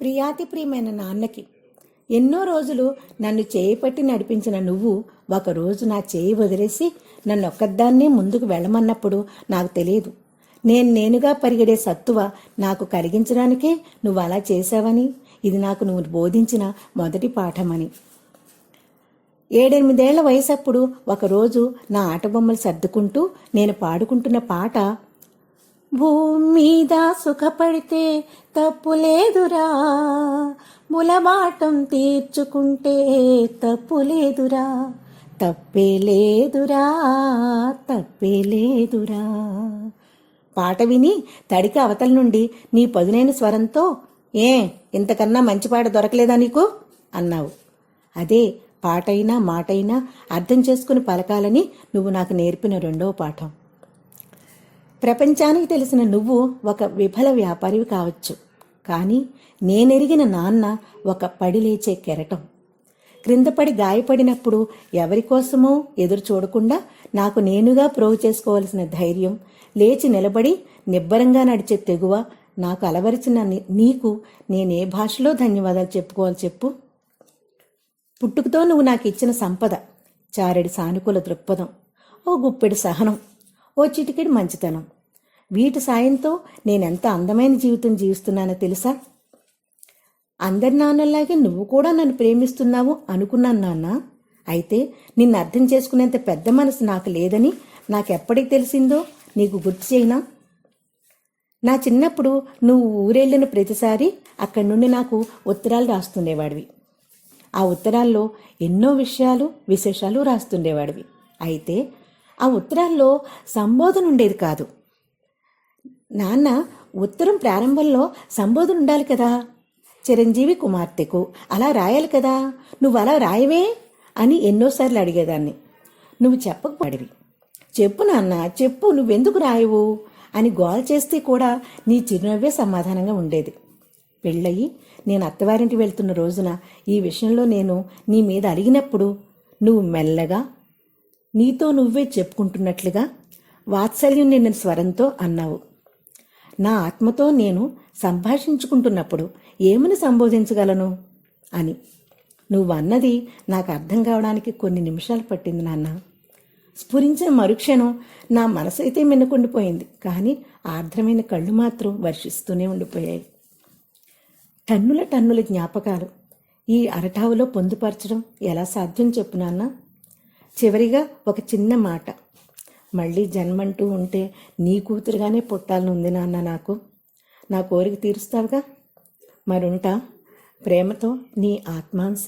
ప్రియాతి ప్రియమైన నాన్నకి. ఎన్నో రోజులు నన్ను చేయి పట్టి నడిపించిన నువ్వు ఒకరోజు నా చేయి వదిలేసి నన్ను ఒక్కదాన్నే ముందుకు వెళ్ళమన్నప్పుడు నాకు తెలియదు. నేను నేనుగా పరిగెడే సత్తువ నాకు కలిగించడానికే నువ్వు అలా చేశావని ఇది నాకు నువ్వు బోధించిన మొదటి పాఠమని. ఏడెనిమిదేళ్ళ వయసప్పుడు ఒకరోజు నా ఆటబొమ్మలు సర్దుకుంటూ నేను పాడుకుంటున్న పాట భూమి మీద సుఖపడితే తప్పు లేదురా ములమాటం తీర్చుకుంటే తప్పు లేదురా తప్పే లేదురా తప్పే లేదురా. పాట విని తడికి అవతల నుండి నీ పదునైన స్వరంతో ఏ ఇంతకన్నా మంచి పాట దొరకలేదా నీకు? అన్నావు. అదే పాటైనా మాటైనా అర్థం చేసుకుని పలకాలని నువ్వు నాకు నేర్పిన రెండవ పాఠం. ప్రపంచానికి తెలిసిన నువ్వు ఒక విఫల వ్యాపారివి కావచ్చు. కానీ నేనెరిగిన నాన్న ఒక పడి లేచే కెరటం. క్రిందపడి గాయపడినప్పుడు ఎవరి కోసమో ఎదురు చూడకుండా నాకు నేనుగా ప్రోవ్ చేసుకోవలసిన ధైర్యం లేచి నిలబడి నిబ్బరంగా నడిచే తెగువ నాకు అలవరిచిన నీ- నీకు నేనే భాషలో ధన్యవాదాలు చెప్పుకోవాలి చెప్పు? పుట్టుకతో నువ్వు నాకు ఇచ్చిన సంపద చారెడి సానుకూల దృక్పథం ఓ గుప్పెడు సహనం. ఓ చిటికెడు మంచితనం. వీటి సాయంతో నేనెంత అందమైన జీవితం జీవిస్తున్నానో తెలుసా? అందరి నాన్నలాగే నువ్వు కూడా నన్ను ప్రేమిస్తున్నావు అనుకున్నాను నాన్న. అయితే నిన్ను అర్థం చేసుకునేంత పెద్ద మనసు నాకు లేదని నాకెప్పటికి తెలిసిందో నీకు గుర్తు చేయనా? నా చిన్నప్పుడు నువ్వు ఊరెళ్ళిన ప్రతిసారి అక్కడి నుండి నాకు ఉత్తరాలు రాస్తుండేవాడివి. ఆ ఉత్తరాల్లో ఎన్నో విషయాలు విశేషాలు రాస్తుండేవాడివి. అయితే ఆ ఉత్తరాల్లో సంబోధన ఉండేది కాదు. నాన్న ఉత్తరం ప్రారంభంలో సంబోధన ఉండాలి కదా? చిరంజీవి కుమార్తెకు అలా రాయాలి కదా? నువ్వు అలా రాయవే? అని ఎన్నోసార్లు అడిగేదాన్ని. నువ్వు చెప్పకపోడివి చెప్పు నాన్న చెప్పు నువ్వెందుకు రాయవు? అని గోల్ చేస్తే కూడా నీ చిరునవ్వే సమాధానంగా ఉండేది. పెళ్ళయి నేను అత్తవారింటి వెళ్తున్న రోజున ఈ విషయంలో నేను నీ మీద అడిగినప్పుడు నువ్వు మెల్లగా నీతో నువ్వే చెప్పుకుంటున్నట్లుగా వాత్సల్యం నిన్న స్వరంతో అన్నావు. నా ఆత్మతో నేను సంభాషించుకుంటున్నప్పుడు ఏమని సంబోధించగలను? అని. నువ్వు అన్నది నాకు అర్థం కావడానికి కొన్ని నిమిషాలు పట్టింది నాన్న. స్ఫురించిన మరుక్షణం నా మనసు అయితే మిన్నకుండిపోయింది కానీ ఆర్ద్రమైన కళ్ళు మాత్రం వర్షిస్తూనే ఉండిపోయాయి. టన్నుల టన్నుల జ్ఞాపకాలు. ఈ అరటావులో పొందుపరచడం ఎలా సాధ్యం చెప్పు నాన్న? చివరిగా ఒక చిన్న మాట. మళ్ళీ జన్మంటూ ఉంటే నీ కూతురుగానే పుట్టాలని ఉంది నాన్న నాకు. నా కోరిక తీరుస్తావుగా? మరుంటా ప్రేమతో నీ ఆత్మాంశ.